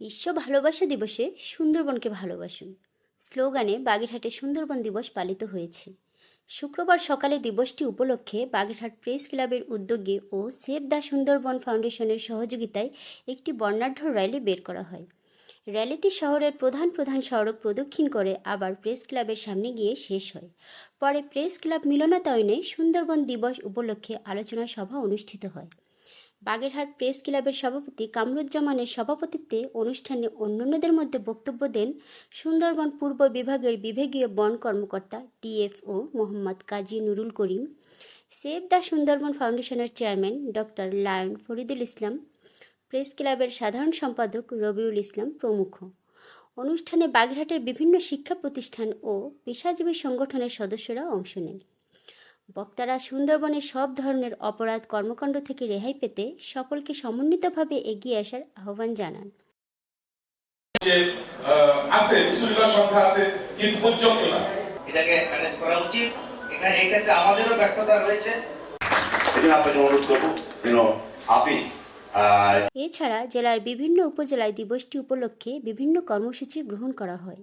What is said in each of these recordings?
বিশ্ব ভালোবাসা দিবসে সুন্দরবনকে ভালোবাসুন। স্লোগানে বাগেরহাটে সুন্দরবন দিবস পালিত হয়েছে। শুক্রবার সকালে দিবসটি উপলক্ষে বাগেরহাট প্রেস ক্লাবের উদ্যোগে ও সেভ দ্য সুন্দরবন ফাউন্ডেশনের সহযোগিতায় একটি বর্ণাঢ্য র্যালি বের করা হয়। র্যালিটি শহরের প্রধান প্রধান সড়ক প্রদক্ষিণ করে আবার প্রেস ক্লাবের সামনে গিয়ে শেষ হয়। পরে প্রেস ক্লাব মিলনায়তনে সুন্দরবন দিবস উপলক্ষে আলোচনা সভা অনুষ্ঠিত হয়। বাগেরহাট প্রেস ক্লাবের সভাপতি কামরুজ্জামানের সভাপতিত্বে অনুষ্ঠানে অন্যান্যদের মধ্যে বক্তব্য দেন সুন্দরবন পূর্ব বিভাগের বিভাগীয় বন কর্মকর্তা DFO Mohammad Kazi Nurul Karim, save the Sundarban ফাউন্ডেশনের chairman doctor lion Faridul Islam, press ক্লাবের সাধারণ সম্পাদক রবিউল ইসলাম প্রমুখ। অনুষ্ঠানে বাগেরহাটের বিভিন্ন শিক্ষা প্রতিষ্ঠান ও পেশাজীবী সংগঠনের সদস্যরা অংশ নেন। বক্তারা সুন্দরবনের সব ধরনের অপরাধ কর্মকাণ্ড থেকে রেহাই পেতে সকলকে সমন্বিতভাবে এগিয়ে আসার আহ্বান জানান। আছে বিশ্ববিদ্যালয় সংখ্যা আছে কিন্তু পর্যাপ্ত না। এটাকে ম্যানেজ করা উচিত। এখানে এই ক্ষেত্রে আমাদেরও ব্যর্থতা রয়েছে। আপনাকে অনুরোধ করব যেন আপনি এছাড়া জেলার বিভিন্ন উপজেলায় দিবসটি উপলক্ষে বিভিন্ন কর্মসূচি গ্রহণ করা হয়।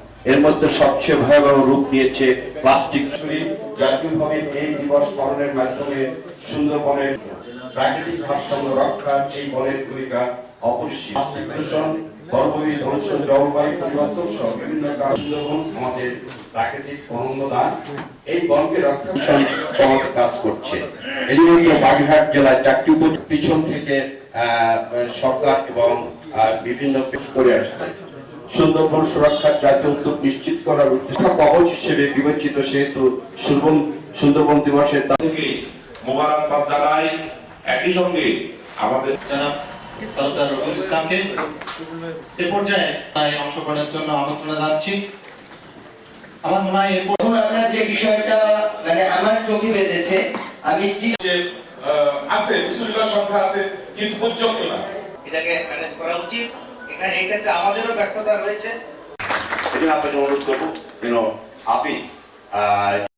এর মধ্যে সবচেয়ে ভয়াবহ রূপ দিয়েছে প্লাস্টিক ছুরি, জাতীয়ভাবে এই দিবস পালনের মাধ্যমে সুন্দরবনের প্রাকৃতিক ভারসাম্য রক্ষার এই বনের ভূমিকা অপরিসীম। প্লাস্টিক দূষণ, বর্বরী ধ্বংস জলবায়ু পরিবর্তন সহ বিভিন্ন সুন্দরবন আমাদের প্রাকৃতিক এই বনকে রক্ষা কাজ করছে। এই জন্য জেলার চারটি পিছন থেকে সরকার এবং বিভিন্ন করে আসছে। সুন্দরবন সুরক্ষার জাতীয় উদ্যোগ নিশ্চিত করার উদ্দেশ্য কবচ হিসেবে বিবেচিত সেহেতু সুন্দরবন সুন্দরবন দিবসের তা- থেকে মোবারকবাদ জানাই। একই সঙ্গে আমাদের জনাব সরদার ইসলামকে এ পর্যায়ে তাই অংশগ্রহণের জন্য আমন্ত্রণ জানাচ্ছি। আমার মনে হয় এখন আপনার যে বিষয়টা মানে আমার চোখে বেঁধেছে আমি আছে সংখ্যা আছে কিন্তু পর্যাপ্ত না। এটাকে ম্যানেজ করা উচিত। এখানে এই ক্ষেত্রে আমাদেরও ব্যর্থতা রয়েছে। আপনাকে অনুরোধ করব যেন আপনি